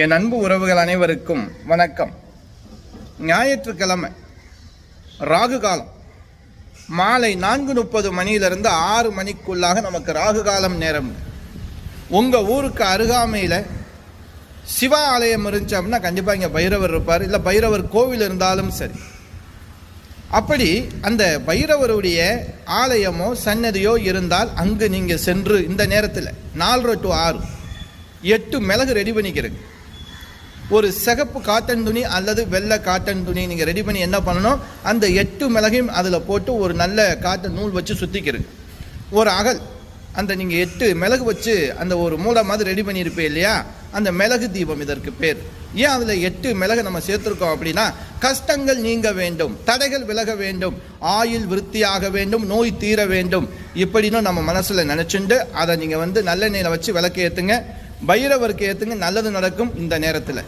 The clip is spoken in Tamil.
என் அன்பு உறவுகள் அனைவருக்கும் வணக்கம். ஞாயிற்றுக்கிழமை ராகு காலம். மாலை நான்கு முப்பது மணியிலிருந்து ஆறு மணிக்குள்ளாக நமக்கு ராகு காலம் நேரம். உங்கள் ஊருக்கு அருகாமையில் சிவ ஆலயம் இருந்துச்சு அப்படின்னா கண்டிப்பாக இங்கே பைரவர் இருப்பார். இல்லை பைரவர் கோவில் இருந்தாலும் சரி. அப்படி அந்த பைரவருடைய ஆலயமோ சன்னதியோ இருந்தால் அங்கு நீங்கள் சென்று இந்த நேரத்தில் நாலரை டு ஆறு எட்டு மிளகு ரெடி பண்ணிக்கிறேங்க. ஒரு சிகப்பு காட்டன் துணி அல்லது வெள்ளை காட்டன் துணி நீங்கள் ரெடி பண்ணி என்ன பண்ணணும்? அந்த எட்டு மிளகையும் அதில் போட்டு ஒரு நல்ல காட்டன் நூல் வச்சு சுற்றிக்கிறது ஒரு அகல். அந்த நீங்கள் எட்டு மிளகு வச்சு அந்த ஒரு மூளை மாதிரி ரெடி பண்ணியிருப்பே இல்லையா? அந்த மிளகு தீபம் இதற்கு பேர். ஏன் அதில் எட்டு மிளகு நம்ம சேர்த்துருக்கோம் அப்படின்னா கஷ்டங்கள் நீங்க வேண்டும் தடைகள் விலக வேண்டும் ஆயுள் விருத்தியாக வேண்டும் நோய் தீர வேண்டும். இப்படின்னு நம்ம மனசில் நினச்சிண்டு அதை நீங்கள் வந்து நல்லெண்ணெயில் வச்சு விளக்கு ஏற்றுங்க பைரவருக்கு ஏற்றுங்க நல்லது நடக்கும் இந்த நேரத்தில்.